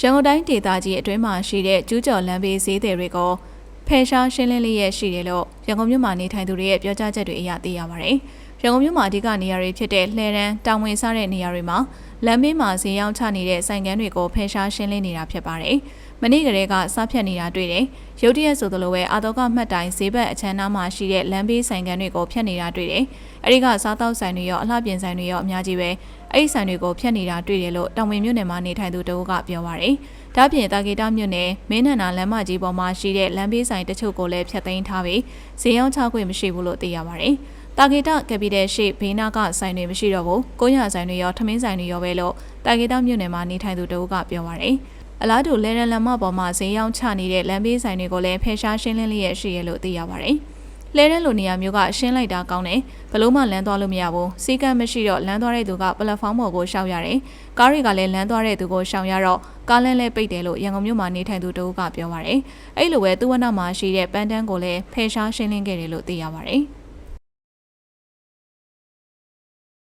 ရန်ကုန်တိုင်းဒေသကြီးအတွင်းမှာရှိတဲ့ကျူးကျော်လမ်းဘေးဈေးတွေတွေကိုဖယ်ရှားရှင်းလင်းလေးရရှိတယ်လို့ရန်ကုန်မြို့မှာနေထိုင်သူတွေရဲ့ပြောကြားချက်တွေအရသိရပါတယ်။ရန်ကုန်မြို့မှာအဓိကနေရာတွေဖြစ်တဲ့လှဲရန်တောင်ဝင်စတဲ့နေရာတွေမှာလမ်းဘေးမှာဈေးရောက်ချနေတဲ့ဆိုင်ကန်းတွေကိုဖယ်ရှားရှင်းလင်းနေတာဖြစ်ပါတယ်။မနေ့ကလေးကစားဖြတ်နေတာတွေ့တယ်။ရုတ်တရက်ဆိုသလိုပဲအာတော့ကမှတ်တိုင်ဈေးဘက်အချမ်းနားမှာရှိတဲ့လမ်းဘေးဆိုင်ကန်းတွေကိုဖျက်နေတာတွေ့တယ်။အဲဒီကစားတောက်ဆိုင်တွေရောအလှပြင်ဆိုင်တွေရောအများကြီးပဲ အဲ့ဒီဆိုင်တွေကိုဖျက်နေတာတွေ့တယ်လို့တောင်ဝင်မြို့နယ်မှာနေထိုင်သူတအုပ်ကပြောပါရယ်။ဒါ့ပြင်တာဂီတာမြို့နယ်မင်းနန္နာလမ်းမကြီးပေါ်မှာရှိတဲ့လမ်းဘေးဆိုင်တချို့ကိုလည်းဖျက်သိမ်းထားပြီးဈေးရောက်ချခွင့်မရှိဘူးလို့သိရပါရယ်။တာဂီတာကပီတယ်ရှိဘေးနာကဆိုင်တွေမရှိတော့ဘူး။ကိုရဆိုင်တွေရောထမင်းဆိုင်တွေရောပဲလို့တာဂီတာမြို့နယ်မှာနေထိုင်သူတအုပ်ကပြောပါရယ်။အလားတူလဲရန်လမ်းမပေါ်မှာဈေးရောက်ချနေတဲ့လမ်းဘေးဆိုင်တွေကိုလည်းဖယ်ရှားရှင်းလင်းလျက်ရှိရလို့သိရပါရယ်။ လဲတဲ့လိုနေရာမျိုးကရှင်းလိုက်တာကောင်းတယ်ဘလို့မှလမ်းသွားလို့မရဘူးစီကံမရှိတော့လမ်းသွားတဲ့သူကပလက်ဖောင်းပေါ်ကိုရှောက်ရတယ်ကားတွေကလည်းလမ်းသွားတဲ့သူကိုရှောင်ရတော့ကားလမ်းလည်းပိတ်တယ်လို့ရန်ကုန်မြို့မှာနေထိုင်သူတဦးကပြောပါရယ်အဲ့လိုပဲသူဝနမှာရှိတဲ့ပန်းတန်းကိုလည်းဖယ်ရှားရှင်းလင်းခဲ့တယ်လို့သိရပါရယ်